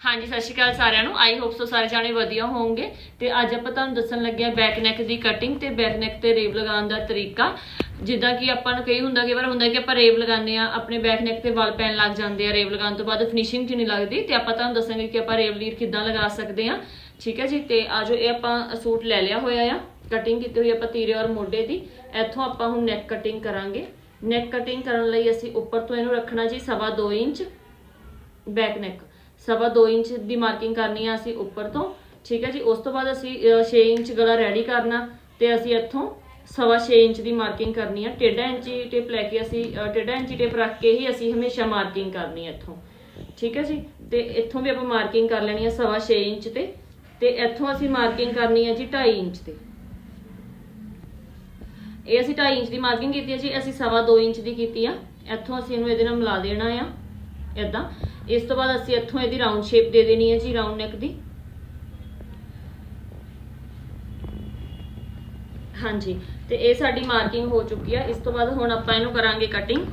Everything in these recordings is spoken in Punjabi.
ਹਾਂਜੀ, ਸਤਿ ਸ਼੍ਰੀ ਅਕਾਲ ਸਾਰਿਆਂ ਨੂੰ। ਆਈ ਹੋਪ ਸੋ ਸਾਰੇ ਜਾਣੇ ਵਧੀਆ ਹੋਵੋਗੇ। ਤੇ ਅੱਜ ਆਪਾਂ ਤੁਹਾਨੂੰ ਦੱਸਣ ਲੱਗੇ ਆ ਬੈਕ ਨੈਕ ਦੀ ਕਟਿੰਗ ਤੇ ਬੈਕ ਨੈਕ ਤੇ ਰੇਵ ਲਗਾਉਣ ਦਾ ਤਰੀਕਾ। ਜਿੱਦਾਂ ਕਿ ਆਪਾਂ ਨੂੰ ਕਈ ਹੁੰਦਾ, ਕਈ ਵਾਰ ਹੁੰਦਾ ਕਿ ਆਪਾਂ ਰੇਵ ਲਗਾਉਂਦੇ ਆ ਆਪਣੇ ਬੈਕ ਨੈਕ ਤੇ ਵਾਲ ਪੈਣ ਲੱਗ ਜਾਂਦੇ ਆ ਰੇਵ ਲਗਾਉਣ ਤੋਂ ਬਾਅਦ ਫਿਨਿਸ਼ਿੰਗ 'ਚ ਨਹੀਂ ਲੱਗਦੀ। ਤੇ ਆਪਾਂ ਤੁਹਾਨੂੰ ਦੱਸਾਂਗੇ ਕਿ ਆਪਾਂ ਰੇਵ ਲੀਰ ਕਿੱਦਾਂ ਲਗਾ ਸਕਦੇ ਆ ਠੀਕ ਹੈ ਜੀ? ਤੇ ਆਜੋ ਇਹ ਆਪਾਂ ਸੂਟ ਲੈ ਲਿਆ ਹੋਇਆ ਆ। ਕਟਿੰਗ ਕੀਤੀ ਹੋਈ ਆਪਾਂ ਤੀਰੇ ਔਰ ਮੋਢੇ ਦੀ। ਇੱਥੋਂ ਆਪਾਂ ਹੁਣ ਨੈਕ ਕਟਿੰਗ ਕਰਾਂਗੇ। ਨੈਕ ਕਟਿੰਗ ਕਰਨ ਲਈ ਅਸੀਂ ਉੱਪਰ ਤੋਂ ਇਹਨੂੰ ਰੱਖਣਾ ਜੀ ਸਵਾ ਦੋ ਇੰਚ ਬੈਕ ਨੈਕ ਸਵਾ 2 ਇੰਚ ਦੀ ਮਾਰਕਿੰਗ ਕਰਨੀ ਆ ਅਸੀਂ ਉੱਪਰ ਤੋਂ, ਠੀਕ ਹੈ ਜੀ? ਉਸ ਤੋਂ ਬਾਅਦ ਅਸੀਂ 6 ਇੰਚ ਗਲਾ ਰੈਡੀ ਕਰਨਾ ਤੇ ਅਸੀਂ ਇੱਥੋਂ ਸਵਾ 6 ਇੰਚ ਦੀ ਮਾਰਕਿੰਗ ਕਰਨੀ ਆ। ਟੇਢਾ ਇੰਚੀ ਟੇਪ ਲੈ ਕੇ ਅਸੀਂ ਟੇਢਾ ਇੰਚੀ ਟੇਪ ਰੱਖ ਕੇ ਹੀ ਅਸੀਂ ਹਮੇਸ਼ਾ ਮਾਰਕਿੰਗ ਕਰਨੀ ਹੈ ਇੱਥੋਂ, ਠੀਕ ਹੈ ਜੀ? ਤੇ ਇੱਥੋਂ ਵੀ ਆਪਾਂ ਮਾਰਕਿੰਗ ਕਰ ਲੈਣੀ ਆ ਸਵਾ 6 ਇੰਚ ਤੇ ਤੇ ਇੱਥੋਂ ਅਸੀਂ ਮਾਰਕਿੰਗ ਕਰਨੀ ਆ ਜੀ 2.5 ਇੰਚ ਤੇ। ਇਹ ਅਸੀਂ 2.5 ਇੰਚ ਦੀ ਮਾਰਕਿੰਗ ਕੀਤੀ ਹੈ ਜੀ, ਅਸੀਂ ਸਵਾ 2 ਇੰਚ ਦੀ ਕੀਤੀ ਆ। ਇੱਥੋਂ ਅਸੀਂ ਇਹਨੂੰ ਇਹਦੇ ਨਾਲ ਮਿਲਾ ਦੇਣਾ ਆ। ਇਦਾਂ ਇਸ ਤੋਂ ਬਾਅਦ ਅਸੀਂ ਇੱਥੋਂ ਇਹਦੀ ਰਾਉਂਡ ਸ਼ੇਪ ਦੇ ਦੇਣੀ ਹੈ ਜੀ ਰਾਉਂਡ ਨੈਕ ਦੀ। ਹਾਂਜੀ, ਤੇ ਇਹ ਸਾਡੀ ਮਾਰਕਿੰਗ ਹੋ ਚੁੱਕੀ ਆ। ਇਸ ਤੋਂ ਬਾਅਦ ਹੁਣ ਆਪਾਂ ਇਹਨੂੰ ਕਰਾਂਗੇ ਕਟਿੰਗ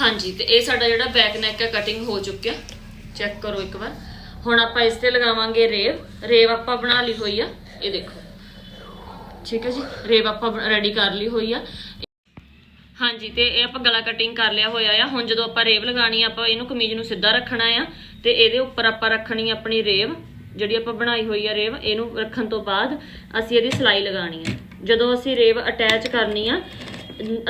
ਹਾਂਜੀ, ਤੇ ਇਹ ਸਾਡਾ ਜਿਹੜਾ ਬੈਕ ਨੈਕ ਹੈ ਕਟਿੰਗ ਹੋ ਚੁੱਕਿਆ। ਚੈੱਕ ਕਰੋ ਇੱਕ ਵਾਰ। ਹੁਣ ਆਪਾਂ ਇਸ ਤੇ ਲਗਾਵਾਂਗੇ ਰੇਵ। ਰੇਵ ਆਪਾਂ ਬਣਾ ਲਈ ਹੋਈ ਆ। ਇਹ ਦੇਖੋ। ਠੀਕ ਹੈ ਜੀ ਰੇਵ ਆਪਾਂ ਰੈਡੀ ਕਰ ਲਈ ਹੋਈ ਆ। ਹਾਂਜੀ, ਤੇ ਇਹ ਆਪਾਂ ਗਲਾ ਕਟਿੰਗ ਕਰ ਲਿਆ ਹੋਇਆ ਆ। ਹੁਣ ਜਦੋਂ ਆਪਾਂ ਰੇਵ ਲਗਾਣੀ ਆ, ਆਪਾਂ ਇਹਨੂੰ ਕਮੀਜ਼ ਨੂੰ ਸਿੱਧਾ ਰੱਖਣਾ ਆ ਤੇ ਇਹਦੇ ਉੱਪਰ ਆਪਾਂ ਰੱਖਣੀ ਆਪਣੀ ਰੇਵ ਜਿਹੜੀ ਆਪਾਂ ਬਣਾਈ ਹੋਈ ਆ ਰੇਵ ਇਹਨੂੰ ਰੱਖਣ ਤੋਂ ਬਾਅਦ ਅਸੀਂ ਇਹਦੀ ਸਿਲਾਈ ਲਗਾਣੀ ਆ। ਜਦੋਂ ਅਸੀਂ ਰੇਵ ਅਟੈਚ ਕਰਨੀ ਆ,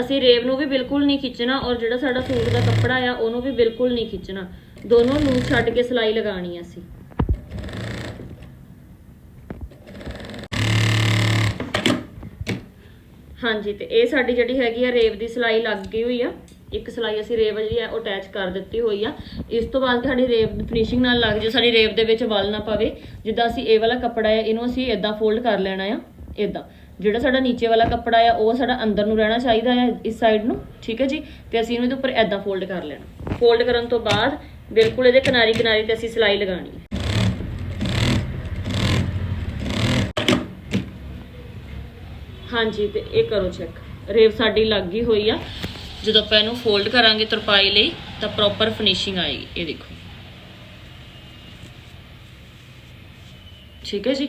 ਅਸੀਂ ਰੇਵ ਨੂੰ ਵੀ ਬਿਲਕੁਲ ਨਹੀਂ ਖਿੱਚਣਾ ਔਰ ਜਿਹੜਾ ਸਾਡਾ ਸੂਟ ਦਾ ਕੱਪੜਾ ਆ, ਉਹਨੂੰ ਵੀ ਬਿਲਕੁਲ ਨਹੀਂ ਖਿੱਚਣਾ। ਦੋਨੋਂ ਨੂੰ ਛੱਡ ਕੇ ਸਿਲਾਈ ਲਗਾਣੀ ਆ ਅਸੀਂ। ਹਾਂਜੀ, ਤੇ ਇਹ ਸਾਡੀ ਜਿਹੜੀ ਹੈਗੀ ਆ ਰੇਵ ਦੀ ਸਲਾਈ ਲੱਗ ਗਈ ਹੋਈ ਆ। ਇੱਕ ਸਲਾਈ ਅਸੀਂ ਰੇਵ ਜਿਹੜੀ ਆ, ਉਹ ਅਟੈਚ ਕਰ ਦਿੱਤੀ ਹੋਈ ਆ। ਇਸ ਤੋਂ ਬਾਅਦ ਸਾਡੀ ਰੇਵ ਫਿਨਿਸ਼ਿੰਗ ਨਾਲ ਲੱਗ ਜੇ, ਸਾਡੀ ਰੇਵ ਦੇ ਵਿੱਚ ਵਲ ਨਾ ਪਵੇ, ਜਿੱਦਾਂ ਅਸੀਂ ਇਹ ਵਾਲਾ ਕੱਪੜਾ ਆ, ਇਹਨੂੰ ਅਸੀਂ ਇਦਾਂ ਫੋਲਡ ਕਰ ਲੈਣਾ ਆ ਇਦਾਂ ਜਿਹੜਾ ਸਾਡਾ ਨੀਚੇ ਵਾਲਾ ਕੱਪੜਾ ਆ, ਉਹ ਸਾਡਾ ਅੰਦਰ ਨੂੰ ਰਹਿਣਾ ਚਾਹੀਦਾ ਆ, ਇਸ ਸਾਈਡ ਨੂੰ, ਠੀਕ ਹੈ ਜੀ? ਤੇ ਅਸੀਂ ਇਹਨੂੰ ਇਹਦੇ ਉੱਪਰ ਇਦਾਂ ਫੋਲਡ ਕਰ ਲੈਣਾ। ਫੋਲਡ ਕਰਨ ਤੋਂ ਬਾਅਦ, ਬਿਲਕੁਲ ਇਹਦੇ ਕਿਨਾਰੀ ਕਿਨਾਰੀ ਤੇ ਅਸੀਂ ਸਲਾਈ ਲਗਾਣੀ ਹੈ ਹਾਂਜੀ, ਤੇ ਇਹ ਕਰੋ ਚੈੱਕ ਰੇਵ ਸਾਡੀ ਲੱਗ ਗਈ ਹੋਈ ਆ। ਜਦੋਂ ਆਪਾਂ ਇਹਨੂੰ ਫੋਲਡ ਕਰਾਂਗੇ ਤਰਪਾਈ ਲਈ, ਤਾਂ ਪ੍ਰੋਪਰ ਫਿਨਿਸ਼ਿੰਗ ਆਏਗੀ। ਇਹ ਦੇਖੋ। ਠੀਕ ਹੈ ਜੀ?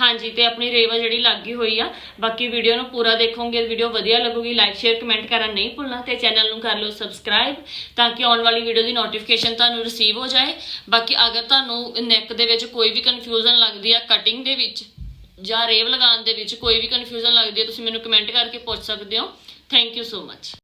ਹਾਂਜੀ, ਤੇ ਆਪਣੀ ਰੇਵਾ ਜਿਹੜੀ ਲੱਗ ਗਈ ਹੋਈ ਆ। ਬਾਕੀ ਵੀਡੀਓ ਨੂੰ ਪੂਰਾ ਦੇਖੋਗੇ ਵੀਡੀਓ ਵਧੀਆ ਲੱਗੂਗੀ। ਲਾਈਕ ਸ਼ੇਅਰ ਕਮੈਂਟ ਕਰਨਾ ਨਹੀਂ ਭੁੱਲਣਾ ਤੇ ਚੈਨਲ ਨੂੰ ਕਰ ਲਓ ਸਬਸਕ੍ਰਾਈਬ ਤਾਂ ਕਿ ਆਉਣ ਵਾਲੀ ਵੀਡੀਓ ਦੀ ਨੋਟੀਫਿਕੇਸ਼ਨ ਤੁਹਾਨੂੰ ਰਿਸੀਵ ਹੋ ਜਾਏ। ਬਾਕੀ ਅਗਰ ਤੁਹਾਨੂੰ ਨੈਕ ਦੇ ਵਿੱਚ ਕੋਈ ਵੀ ਕਨਫਿਊਜ਼ਨ ਲੱਗਦੀ ਆ ਕਟਿੰਗ ਦੇ ਵਿੱਚ ਜਾਂ ਰੇਵ ਲਗਾਉਣ ਦੇ ਵਿੱਚ ਕੋਈ ਵੀ ਕਨਫਿਊਜ਼ਨ ਲੱਗਦੀ ਹੈ, ਤੁਸੀਂ ਮੈਨੂੰ ਕਮੈਂਟ ਕਰਕੇ ਪੁੱਛ ਸਕਦੇ ਹੋ। Thank you so much